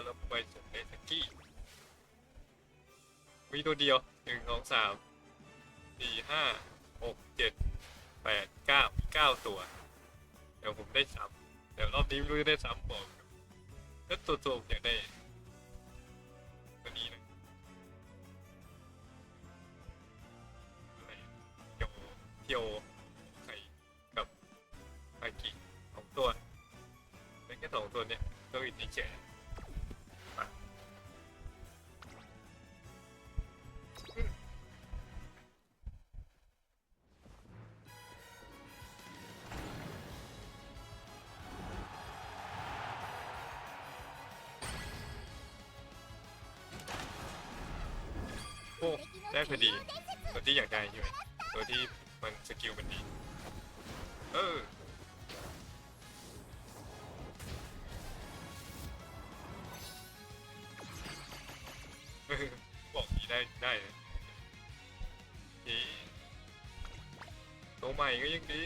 วเราไปส่งเลสกี้มีตัวเดียวหนึ่งสองสามสี่ห้าหกเจ็ดแปดเก้าเก้าตัว เดี๋ยวผมได้ซ้ำเดี๋ยวรอบนี้ไม่รู้ได้ซ้ำบอกแล้วตัวตัมอยากได้ตัวนี้นะเทียวเที่ยวไข่กับไข่กิ่งสองตัวเป็นแค่สองตัวเนี่ยตัวอื่นเฉย โอ้ได้พอดี ตัวที่อยากได้ใช่ไหมตัวที่มันสกิลมันดี เออบอกนี้ได้ได้นะนี่ตัวใหม่ก็ยังดี